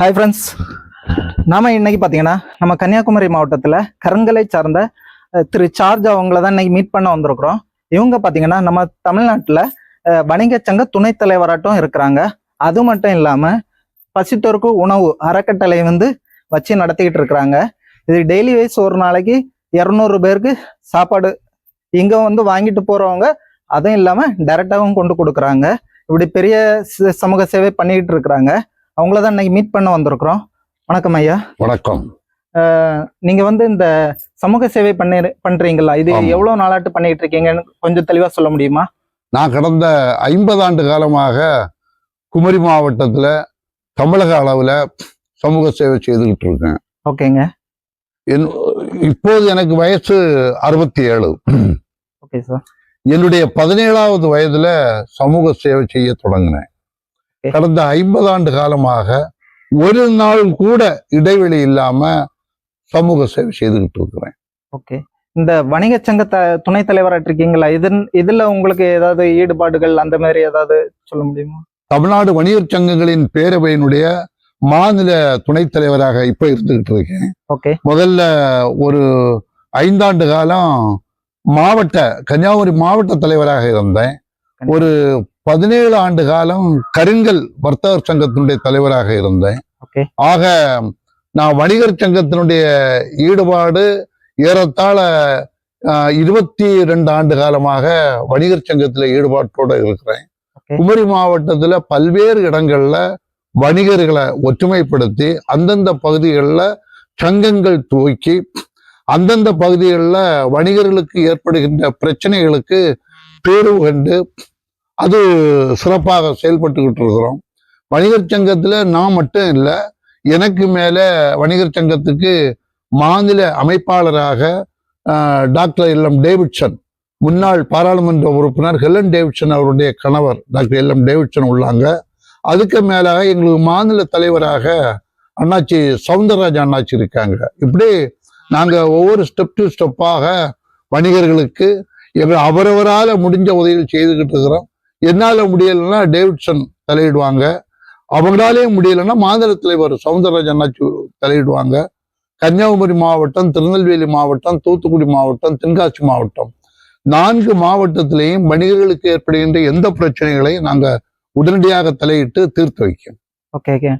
Hi friends நாம இன்னைக்கு பார்த்தீங்கன்னா நம்ம கன்னியாகுமரி மாவட்டத்தில் கருங்கலை சார்ந்த திரு சார்ஜ் அவங்கள தான் இன்னைக்கு மீட் பண்ண வந்திருக்கிறோம். இவங்க பார்த்தீங்கன்னா நம்ம தமிழ்நாட்டில் வணிகச் சங்க துணைத் தலைவராட்டம் இருக்கிறாங்க. அது மட்டும் இல்லாமல் பசித்தோருக்கு உணவு அறக்கட்டளை வந்து வச்சு நடத்திக்கிட்டு இருக்கிறாங்க. இது டெய்லி வைஸ் ஒரு நாளைக்கு இரநூறு பேருக்கு சாப்பாடு இங்கே வந்து வாங்கிட்டு போகிறவங்க அதுவும் இல்லாமல் டைரெக்டாகவும் கொண்டு கொடுக்குறாங்க. இப்படி பெரிய சமூக சேவை பண்ணிக்கிட்டு இருக்கிறாங்க. அவங்கள தான் இன்னைக்கு மீட் பண்ண வந்திருக்கிறோம். வணக்கம் ஐயா. வணக்கம். நீங்க வந்து இந்த சமூக சேவை பண்ணி பண்றீங்களா இது. எவ்வளவு நாளாட்டு பண்ணிட்டு இருக்கீங்கன்னு கொஞ்சம் தெளிவா சொல்ல முடியுமா? நான் கடந்த ஐம்பது ஆண்டு காலமாக குமரி மாவட்டத்தில் தமிழக அளவில் சமூக சேவை செய்துக்கிட்டு இருக்கேன். ஓகேங்க. என் இப்போது எனக்கு வயசு அறுபத்தி ஏழு ஓகே சார். என்னுடைய பதினேழாவது வயதுல சமூக சேவை செய்ய தொடங்கினேன். கடந்த ஐம்பது ஆண்டு காலமாக ஒரு நாள் கூட இடைவெளி இல்லாம சமூக சேவை செய்துக்கிட்டு இருக்கிறேன். ஓகே. இந்த வணிக சங்க த துணைத் தலைவராட்டு இருக்கீங்களா? இதன் இதுல உங்களுக்கு ஏதாவது ஈடுபாடுகள் அந்த மாதிரி ஏதாவது சொல்ல முடியுமா? தமிழ்நாடு வணிகர் சங்கங்களின் பேரவையினுடைய மாநில துணைத் தலைவராக இப்ப இருந்துகிட்டு இருக்கேன். ஓகே. முதல்ல ஒரு ஐந்தாண்டு காலம் மாவட்ட கன்னியாகுமரி மாவட்ட தலைவராக இருந்தேன். ஒரு பதினேழு ஆண்டு காலம் கருங்கல் வர்த்தகர் சங்கத்தினுடைய தலைவராக இருந்தேன். ஆக நான் வணிகர் சங்கத்தினுடைய ஈடுபாடு ஏறத்தாழ இருபத்தி ரெண்டு ஆண்டு காலமாக வணிகர் சங்கத்துல ஈடுபாட்டோட இருக்கிறேன். குமரி மாவட்டத்துல பல்வேறு இடங்கள்ல வணிகர்களை ஒற்றுமைப்படுத்தி அந்தந்த பகுதிகளில் சங்கங்கள் துவக்கி அந்தந்த பகுதிகளில் வணிகர்களுக்கு ஏற்படுகின்ற பிரச்சனைகளுக்கு தீர்வு கண்டு அது சிறப்பாக செயல்பட்டுக்கிட்டு இருக்கிறோம். வணிகர் சங்கத்தில் நான் மட்டும் இல்லை எனக்கு மேலே வணிகர் சங்கத்துக்கு மாநில அமைப்பாளராக டாக்டர் எல். எம். டேவிட்சன் முன்னாள் பாராளுமன்ற உறுப்பினர் ஹெலன் டேவிட்சன் அவருடைய கணவர் டாக்டர் எல். எம். டேவிட்சன் உள்ளாங்க. அதுக்கு மேலாக எங்களுக்கு மாநில தலைவராக அண்ணாச்சி சவுந்தரராஜ் அண்ணாச்சி இருக்காங்க. இப்படி நாங்கள் ஒவ்வொரு ஸ்டெப் டு ஸ்டெப்பாக வணிகர்களுக்கு எங்கள் அவரவரால் முடிஞ்ச உதவிகள் செய்துக்கிட்டு இருக்கிறோம். என்னால முடியலைன்னா டேவிட்சன் தலையிடுவாங்க. அவங்களாலே முடியலைன்னா மாநில தலைவர் சவுந்தரராஜ் தலையிடுவாங்க. கன்னியாகுமரி மாவட்டம் திருநெல்வேலி மாவட்டம் தூத்துக்குடி மாவட்டம் தென்காசி மாவட்டம். நான்கு மாவட்டத்திலையும் வணிகர்களுக்கு ஏற்படுகின்ற எந்த பிரச்சனைகளையும் நாங்க உடனடியாக தலையிட்டு தீர்த்து வைக்கும். ஓகே ஓகே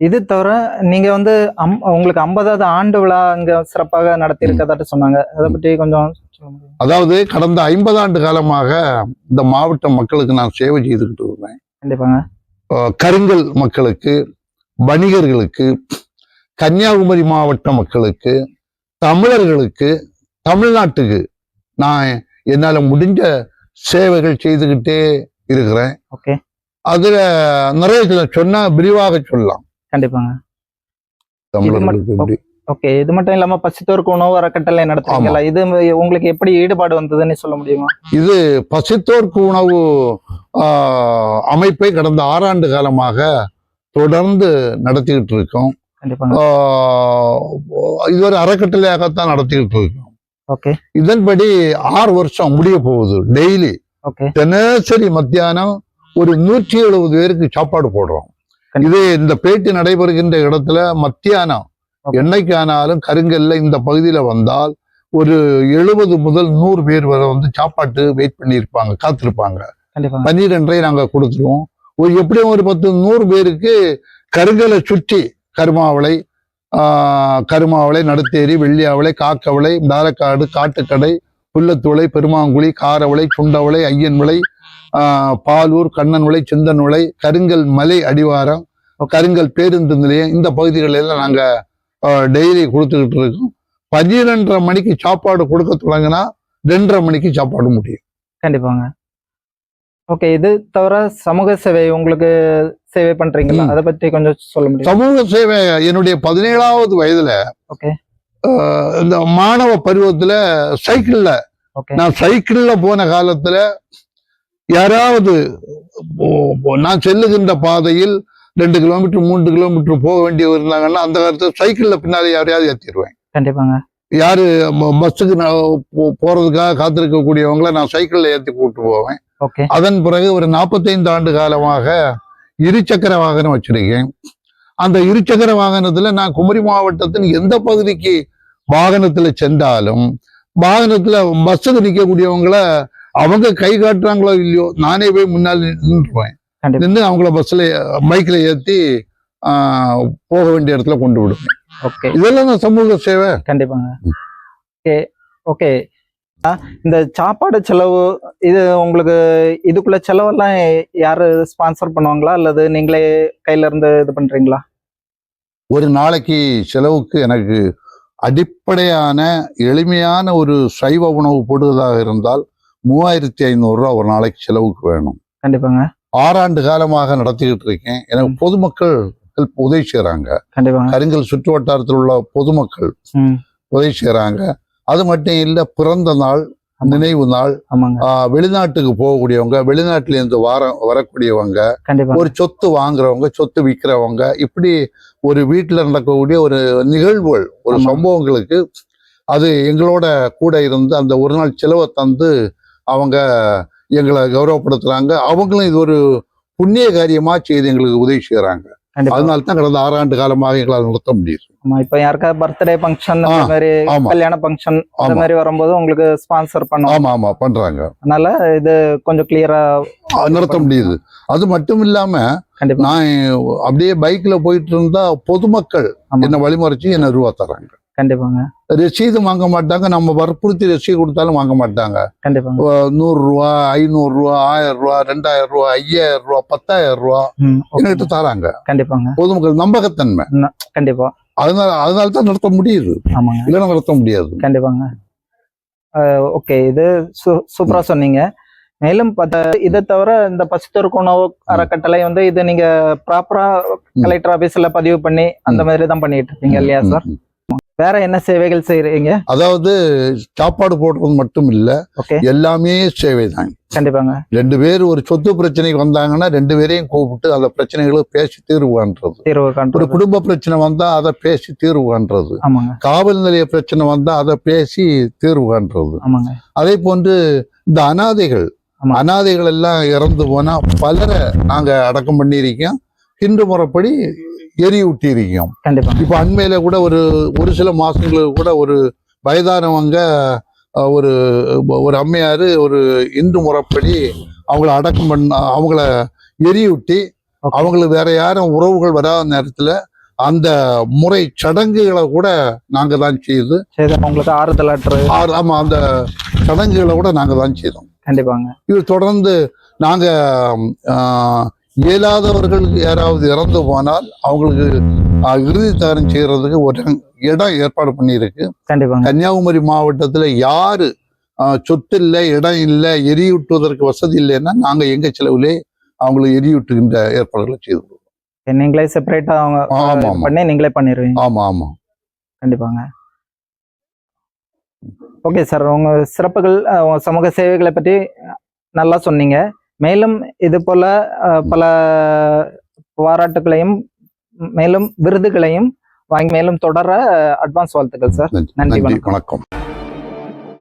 இது தவிர நீங்க வந்து அம் உங்களுக்கு ஐம்பதாவது ஆண்டு விழா அங்க சிறப்பாக நடத்தி இருக்கதாட்டு சொன்னாங்க. அதை பற்றி கொஞ்சம் அதாவது கடந்த ஐம்பது ஆண்டு காலமாக இந்த மாவட்ட மக்களுக்கு நான் சேவை செய்துக்கிட்டு கண்டிப்பாங்க. அஹ் கருங்கல் மக்களுக்கு வணிகர்களுக்கு கன்னியாகுமரி மாவட்ட மக்களுக்கு தமிழர்களுக்கு தமிழ்நாட்டுக்கு நான் என்னால முடிஞ்ச சேவைகள் செய்துக்கிட்டே இருக்கிறேன். ஓகே. அதுல நிறைய சொன்னா விரிவாக சொல்லலாம். கண்டிப்பாங்க. தமிழர்களுக்கு ஓகே இது மட்டும் இல்லாம பசித்தோருக்கு உணவு அறக்கட்டளை நடத்துறீங்களா? இது உங்களுக்கு எப்படி ஈடுபாடு வந்ததுன்னு சொல்ல முடியுமா? இது பசித்தோர்க்கு உணவு அமைப்பை கடந்த ஆறாண்டு காலமாக தொடர்ந்து நடத்திக்கிட்டு இருக்கோம். கண்டிப்பாங்க ஆஹ், இது ஒரு அறக்கட்டளையாகத்தான் நடத்திக்கிட்டு இருக்கோம். ஓகே. இதன்படி ஆறு வருஷம் முடிய போகுது டெய்லி. தினசரி மத்தியானம் ஒரு நூற்றி எழுபது பேருக்கு சாப்பாடு போடுறோம். இது இந்த பேட்டி நடைபெறுகின்ற இடத்துல மத்தியானம் Okay. என்னைக்கு ஆனாலும் கருங்கல்ல இந்த பகுதியில வந்தால் ஒரு எழுபது முதல் நூறு பேர் வரை வந்து சாப்பாட்டு வெயிட் பண்ணியிருப்பாங்க காத்திருப்பாங்க. பன்னிரெண்டரை நாங்க கொடுத்துருவோம். ஒரு எப்படியும் ஒரு பத்து நூறு பேருக்கு கருங்கலை சுற்றி கருமாவளை கருமாவளை நடுத்தேரி வெள்ளியாவளை காக்கவளை தாரக்காடு காட்டுக்கடை புல்லத்துளை பெருமாங்குழி காரவளை சுண்டவளை ஐயன்விளை ஆஹ், பாலூர் கண்ணன்விளை சிந்தன்விளை கருங்கல் மலை அடிவாரம் கருங்கல் பேருந்து நிலையம் இந்த பகுதிகளில் எல்லாம் நாங்க டெய்லி கொடுத்துக்கிட்டு இருக்கோம் பன்னிரெண்டரை மணிக்கு சாப்பாடு கொடுக்க தொடங்கினா ரெண்டரை மணிக்கு சாப்பாடு முடியும். கண்டிப்பாங்க. ஓகே இது தவிர சமூக சேவை உங்களுக்கு சேவை பண்றீங்களா. அதை பற்றி கொஞ்சம் சொல்ல முடியும்? சமூக சேவை என்னுடைய பதினேழாவது வயதுல ஓகே இந்த மாணவ பருவத்துல சைக்கிள்ல நான் சைக்கிள்ல போன காலத்துல யாராவது நான் செல்லுகின்ற பாதையில் ரெண்டு கிலோமீட்டர் மூன்று கிலோமீட்டர் போக வேண்டியவர் இருந்தாங்கன்னா அந்த காலத்துல சைக்கிள்ல பின்னாடி யாரையாவது ஏத்திடுவேன் கண்டிப்பாங்க. யாரு பஸ்ஸுக்கு நான் போறதுக்காக காத்திருக்கக்கூடியவங்கள நான் சைக்கிள்ல ஏத்தி கூட்டு போவேன். அதன் பிறகு ஒரு நாற்பத்தைந்து ஆண்டு காலமாக இருசக்கர வாகனம் வச்சிருக்கேன். அந்த இருசக்கர வாகனத்துல நான் குமரி மாவட்டத்தின் எந்த பகுதிக்கு வாகனத்துல சென்றாலும் வாகனத்துல பஸ்ஸுக்கு நிக்கக்கூடியவங்கள அவங்க கை காட்டுறாங்களோ இல்லையோ நானே போய் முன்னால் நின்றுவேன் நின்று அவங்கள பஸ்ல பைக்ல ஏத்தி ஆஹ், போக வேண்டிய இடத்துல கொண்டு விடுவேன் ஓகே. இதெல்லாம் தான் சமூக சேவை. கண்டிப்பாங்க. Okay okay. இந்த சாப்பாடு செலவு இது உங்களுக்கு இதுக்குள்ள செலவெல்லாம் யாரு ஸ்பான்சர் பண்ணுவாங்களா? அல்லது நீங்களே கையில இருந்து இது பண்றீங்களா? ஒரு நாளைக்கு செலவுக்கு எனக்கு அடிப்படையான எளிமையான ஒரு சைவ உணவு போடுவதாக இருந்தால் மூவாயிரத்தி ஐநூறு ரூபா ஒரு நாளைக்கு செலவுக்கு வேணும். கண்டிப்பாங்க. ஆறாண்டு காலமாக நடத்திக்கிட்டு இருக்கேன் எனக்கு பொதுமக்கள் help உதவி கண்டிப்பாங்க. கருங்கல் சுற்று வட்டாரத்தில் உள்ள பொதுமக்கள் உதவி செய்றாங்க. அது மட்டும் இல்ல பிறந்த நாள் நினைவு நாள் வெளிநாட்டுக்கு போகக்கூடியவங்க வெளிநாட்டுல இருந்து வர வரக்கூடியவங்க ஒரு சொத்து வாங்குறவங்க சொத்து விற்கிறவங்க இப்படி ஒரு வீட்டுல நடக்கக்கூடிய ஒரு நிகழ்வுகள் ஒரு. சம்பவங்களுக்கு அது எங்களோட கூட இருந்து அந்த ஒரு நாள் செலவை தந்து அவங்க எங்களை கௌரவப்படுத்துறாங்க. அவங்களும் இது ஒரு புண்ணிய காரியமா செய்து எங்களுக்கு உதவி செய்யறாங்க அதனால தான் கடந்த ஆறாண்டு காலமாக எங்களால் நடத்த முடியுது. ஆமா இப்ப யாருக்காவது பர்த்டே ஃபங்க்ஷன் அந்த மாதிரி கல்யாண ஃபங்க்ஷன் அந்த. மாதிரி வரும்போது உங்களுக்கு ஸ்பான்சர் பண்ணுவோம். ஆமா ஆமா பண்றாங்க. அதனால இது கொஞ்சம் கிளியரா நடத்த முடியுது. அது மட்டும் இல்லாம கண்டிப்பா. நான் அப்படியே பைக்ல போயிட்டு இருந்தா பொதுமக்கள். என்ன வழிமறைச்சு என்ன ரூபா தர்றாங்க கண்டிப்பாங்க. ரசீது வாங்க மாட்டாங்க. நம்ம வற்புறுத்தி ரசீது கொடுத்தாலும் வாங்க மாட்டாங்க. கண்டிப்பாங்க. அஹ் நூறு ரூபா ஐநூறு ரூபா ஆயிரம் ரூபா ரெண்டாயிரம் ரூபா ஐயாயிரம் ரூபா பத்தாயிரம் ரூபா. என்கிட்ட தராங்க. கண்டிப்பாங்க. பொதுமக்கள் நம்பகத்தன்மை. கண்டிப்பா. அதனால அதனால தான் நடத்த முடியுது. ஆமாங்க. இல்லைன்னா நடத்த முடியாது. கண்டிப்பாங்க. ஓகே. இது சூப்பரா சொன்னீங்க. மேலும் பத்த இதை தவிர இந்த பசுத்தொருக்கு உணவு அறக்கட்டளை வந்து இது நீங்க ப்ராப்பரா கலெக்டர் ஆபீஸ்ல பதிவு பண்ணி அந்த. மாதிரி தான் பண்ணிட்டு இருக்கீங்க இல்லையா சார். வேற என்ன சேவைகள் செய்றீங்க? அதாவது சாப்பாடு போடுறது மட்டும் இல்ல எல்லாமே சேவை தான் கண்டிப்பாங்க. ரெண்டு பேர் ஒரு சொத்து பிரச்சனைக்கு வந்தாங்கன்னா ரெண்டு பேரையும் கூப்பிட்டு அந்த பிரச்சனைகளை பேசி தீர்வு காண்றது. ஒரு குடும்ப பிரச்சனை வந்தா அதை பேசி தீர்வு காண்றது. காவல் நிலைய பிரச்சனை வந்தா அதை பேசி தீர்வு காண்றது. அதே போன்று இந்த அனாதைகள். அனாதைகள் எல்லாம் இறந்து போனா பலரை நாங்க அடக்கம் பண்ணியிருக்கோம். இந்து முறைப்படி எரியூட்டி இருக்கோம் இப்ப அண்மையில கூட ஒரு ஒரு சில மாசங்களுக்கு கூட ஒரு வயதானவங்க ஒரு ஒரு அம்மையாரு ஒரு இந்து முறைப்படி அவங்கள அடக்கம் பண்ண அவங்கள எரியூட்டி. அவங்களுக்கு வேற யாரும் உறவுகள் வராத நேரத்துல அந்த முறை சடங்குகளை கூட நாங்க தான் செய்து சரி உங்களுக்கு ஆறுதல் ஆற்று. ஆ- ஆமா அந்த சடங்குகளை கூட நாங்க தான் செய்தோம். கண்டிப்பாங்க. இது தொடர்ந்து நாங்க ஆஹ், இயலாதவர்கள் யாராவது இறந்து போனால் அவங்களுக்கு இறுதி தகனம் செய்யறதுக்கு ஒரு இடம் ஏற்பாடு பண்ணியிருக்கு. கன்னியாகுமரி மாவட்டத்துல யாரு சொத்து இல்லை இடம் இல்லை எரியூட்டுவதற்கு வசதி இல்லைன்னா நாங்க எங்க செலவுலே அவங்களுக்கு எரியூட்டுகின்ற ஏற்பாடுகளை செய்து கொடுப்போம். நீங்களே செப்பரேட்டா அவங்க. பண்ணி நீங்களே பண்ணிடுவீங்க ஆமா ஆமா. கண்டிப்பாங்க. ஓகே சார் உங்க சிறப்புகள் சமூக சேவைகளை பற்றி நல்லா சொன்னீங்க. மேலும் இது போல பல பாராட்டுகளையும் மேலும் விருதுகளையும் வாங்கி மேலும் தொடர அட்வான்ஸ் வாழ்த்துக்கள் சார். நன்றி. நன்றி, நன்றி. வணக்கம். வணக்கம்.